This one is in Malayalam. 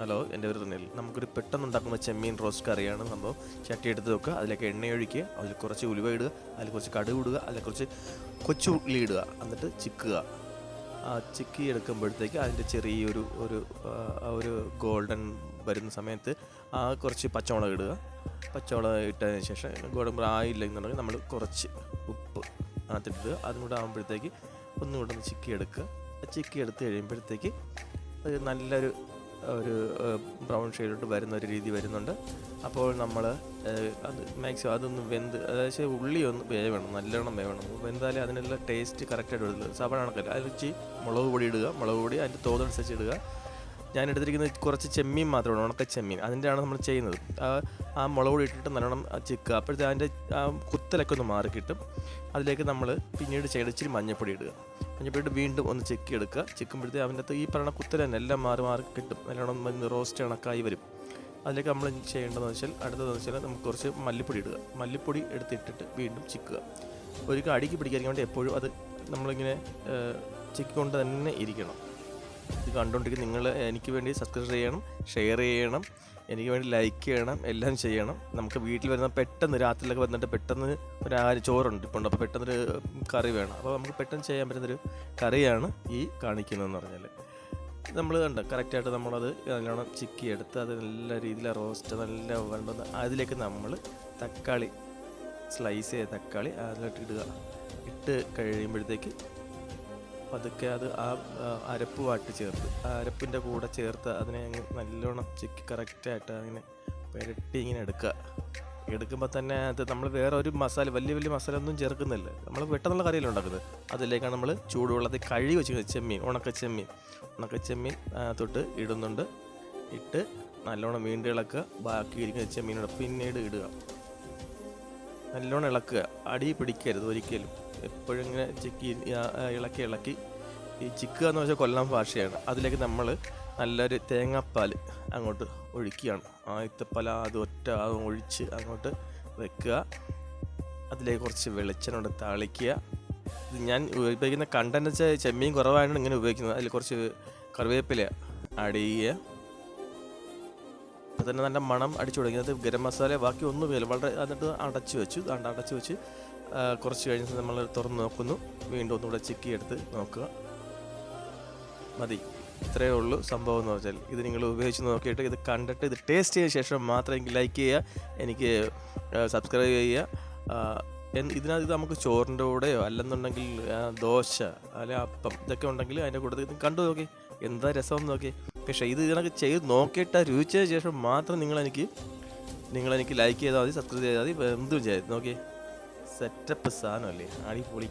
ഹലോ എന്റെ പേര് റിനിൽ. നമുക്കൊരു പെട്ടെന്ന് ഉണ്ടാക്കുന്ന ചെമ്മീൻ റോസ്റ്റ് കറിയാണ്. സംഭവം ചട്ടി എടുത്ത് വെക്കുക. അതിലേക്ക് എണ്ണ ഒഴിക്കുക. അതിൽ കുറച്ച് ഉലുവ ഇടുക. അതിൽ കുറച്ച് കടുക് ഇടുക. അതിൽ കുറച്ച് കൊച്ചു ഉള്ളി ഇടുക. എന്നിട്ട് ചിക്കുക. ആ ചിക്കി എടുക്കുമ്പോഴത്തേക്ക് അതിന്റെ ചെറിയൊരു ഒരു ഒരു ഗോൾഡൻ വരുന്ന സമയത്ത് ആ കുറച്ച് പച്ചമുളക് ഇടുക. പച്ചമുളക് ഇട്ടതിന് ശേഷം ഗോൾഡൻ ആയില്ലെന്നുണ്ടെങ്കിൽ നമ്മൾ കുറച്ച് ഉപ്പ് അതിട്ടിട്ട് അതും കൂടെ ആകുമ്പോഴത്തേക്ക് ഒന്നുകൂടെ ഒന്ന് ചിക്കി എടുക്കുക ചിക്കി എടുത്ത് കഴിയുമ്പോഴത്തേക്ക് നല്ലൊരു ഒരു ബ്രൗൺ ഷെയ്ഡിട്ട് വരുന്ന ഒരു രീതി വരുന്നുണ്ട്. അപ്പോൾ നമ്മൾ അത് മാക്സിമം അതൊന്ന് വെന്ത് അതായത് ഉള്ളി ഒന്ന് വേവണം നല്ലോണം വേവണം വെന്താലേ അതിനുള്ള ടേസ്റ്റ് കറക്റ്റായിട്ട് വരുന്നത് സാധാരണ കണക്കല്ല വെച്ച് മുളക് പൊടി ഇടുക മുളക് പൊടി അതിന്റെ തോതനുസരിച്ച് ഇടുക. ഞാൻ എടുത്തിരിക്കുന്നത് കുറച്ച് ചെമ്മീൻ മാത്രമാണ് ഉണക്ക ചെമ്മീൻ. അതിന്റെയാണ് നമ്മൾ ചെയ്യുന്നത്. ആ മുളക് പൊടി ഇട്ടിട്ട് നല്ലോണം ചിക്കുക. അപ്പോഴത്തെ അതിന്റെ ആ കുത്തലൊക്കെ ഒന്ന് മാറി കിട്ടും അതിലേക്ക് നമ്മൾ പിന്നീട് ചെയ്ത് ഇച്ചിരി മഞ്ഞപ്പൊടി ഇടുക. മഞ്ഞപ്പൊടി വീണ്ടും ഒന്ന് ചെക്കി എടുക്കുക ചെക്കുമ്പോഴത്തേക്ക് അതിന്റെ അകത്ത് ഈ പറയുന്ന കുത്തൽ എല്ലാം മാറി മാറി കിട്ടും. നല്ലോണം റോസ്റ്റ് കണക്കായി വരും. അതിലേക്ക് നമ്മൾ ചെയ്യേണ്ടതെന്ന് വെച്ചാൽ അടുത്തതെന്ന് വെച്ചാൽ നമുക്ക് കുറച്ച് മല്ലിപ്പൊടി ഇടുക. മല്ലിപ്പൊടി എടുത്തിട്ടിട്ട് വീണ്ടും ചിക്കുക ഒരിക്കൽ അടിക്ക് പിടിക്കാൻ വേണ്ടി എപ്പോഴും അത് നമ്മളിങ്ങനെ ചിക്കൊണ്ട് തന്നെ ഇരിക്കണം. ഇത് കണ്ടുകൊണ്ടിരിക്കുന്ന നിങ്ങൾ എനിക്ക് വേണ്ടി സബ്സ്ക്രൈബ് ചെയ്യണം ഷെയർ ചെയ്യണം എനിക്ക് വേണ്ടി ലൈക്ക് ചെയ്യണം എല്ലാം ചെയ്യണം. നമുക്ക് വീട്ടിൽ വരുന്ന പെട്ടെന്ന് രാത്രിയിലൊക്കെ വന്നിട്ട് പെട്ടെന്ന് ഒരു ആര് ചോറുണ്ട് ഇപ്പോൾ അപ്പോൾ പെട്ടെന്നൊരു കറി വേണം. അപ്പോൾ നമുക്ക് പെട്ടെന്ന് ചെയ്യാൻ പറ്റുന്നൊരു കറിയാണ് ഈ കാണിക്കുന്നതെന്ന് പറഞ്ഞാൽ നമ്മൾ കണ്ട കറക്റ്റായിട്ട് നമ്മളത് നല്ലോണം ചിക്കി എടുത്ത് അത് നല്ല രീതിയിൽ റോസ്റ്റ് നല്ല വേണ്ടത് അതിലേക്ക് നമ്മൾ തക്കാളി സ്ലൈസ് ചെയ്ത തക്കാളി അതിലോട്ട് ഇടുക. ഇട്ട് കഴിയുമ്പോഴത്തേക്ക് പതുക്കെ അത് ആ അരപ്പുമായിട്ട് ചേർത്ത്. ആ അരപ്പിന്റെ കൂടെ ചേർത്ത് അതിനെ അങ്ങ് നല്ലോണം ചിക്കി കറക്റ്റായിട്ട് അങ്ങനെ പുരട്ടി ഇങ്ങനെ എടുക്കുക. എടുക്കുമ്പോൾ തന്നെ അത് നമ്മൾ വേറെ ഒരു മസാല വലിയ വലിയ മസാല ഒന്നും ചേർക്കുന്നില്ല. നമ്മൾ പെട്ടെന്നുള്ള കറിയിൽ ഉണ്ടാക്കുന്നത്. അതിലേക്കാണ് നമ്മൾ ചൂടുവെള്ളത്തിൽ കഴുകി വെച്ച് ചെമ്മീൻ ഉണക്കച്ചെമ്മീൻ. ഉണക്കച്ചെമ്മീൻ ഉണക്ക തൊട്ട് ഇടുന്നുണ്ട്. ഇട്ട് നല്ലോണം വീണ്ടും ഇളക്കുക. ബാക്കി ഇരിക്കുന്ന ചെമ്മീനോട് പിന്നീട് ഇടുക. നല്ലോണം ഇളക്കുക. അടി പിടിക്കരുത് ഒരിക്കലും. എപ്പോഴും ഇങ്ങനെ ചിക്കി ആ, ആ, ഇളക്കി ഇളക്കി. ഈ ചിക്കുക എന്ന് വെച്ചാൽ കൊല്ലം ഭാഷയാണ്. അതിലേക്ക് നമ്മൾ നല്ലൊരു തേങ്ങാപ്പാൽ അങ്ങോട്ട് ഒഴിക്കുകയാണ്. ആദ്യത്തെപ്പാൽ അത് ഒറ്റ അതും ഒഴിച്ച് അങ്ങോട്ട് വെക്കുക. അതിലേക്ക് കുറച്ച് വെളിച്ചെണ്ണ താളിക്കുക. ഇത് ഞാൻ ഉപയോഗിക്കുന്ന കണ്ടന്റ് വെച്ചാൽ ചെമ്മീൻ കുറവായിട്ട് ഇങ്ങനെ ഉപയോഗിക്കുന്നത്. അതിൽ കുറച്ച് കറിവേപ്പില ആഡ് ചെയ്യുക. അപ്പോൾ തന്നെ നല്ല മണം അടിച്ചു തുടങ്ങിയത് ഗരം മസാല ബാക്കി ഒന്നും വേല വളരെ എന്നിട്ട് അടച്ചു വെച്ചു. അടച്ചു വെച്ച് ആ, കുറച്ച് കഴിഞ്ഞ് നമ്മൾ തുറന്ന് നോക്കുന്നു. വീണ്ടും ഒന്നുകൂടെ ചിക്കി എടുത്ത് നോക്കുക. മതി. ഇത്രയേ ഉള്ളൂ സംഭവം എന്ന് പറഞ്ഞാൽ. ഇത് നിങ്ങൾ ഉപയോഗിച്ച് നോക്കിയിട്ട് ഇത് കണ്ടിട്ട് ഇത് ടേസ്റ്റ് ചെയ്ത ശേഷം മാത്രം എനിക്ക് ലൈക്ക് ചെയ്യുക. എനിക്ക് സബ്സ്ക്രൈബ് ചെയ്യുക. ഇതിനകത്ത് ഇത് നമുക്ക് ചോറിന്റെ കൂടെയോ അല്ലെന്നുണ്ടെങ്കിൽ ദോശ അല്ലെ അപ്പം ഇതൊക്കെ ഉണ്ടെങ്കിൽ അതിന്റെ കൂടെ ഇത് കണ്ടു നോക്കി. എന്താ രസം നോക്കി. പക്ഷേ ഇത് ഇതിനൊക്കെ ചെയ്ത് നോക്കിയിട്ട് രുചിച്ചതിന് ശേഷം മാത്രം നിങ്ങളെനിക്ക് നിങ്ങളെനിക്ക് ലൈക്ക് ചെയ്താൽ മതി സബ്സ്ക്രൈബ് ചെയ്താൽ മതി എന്തും ചെയ്ത് നോക്കി. സെറ്റപ്പ് സാധനമല്ലേ? അടിപൊളി.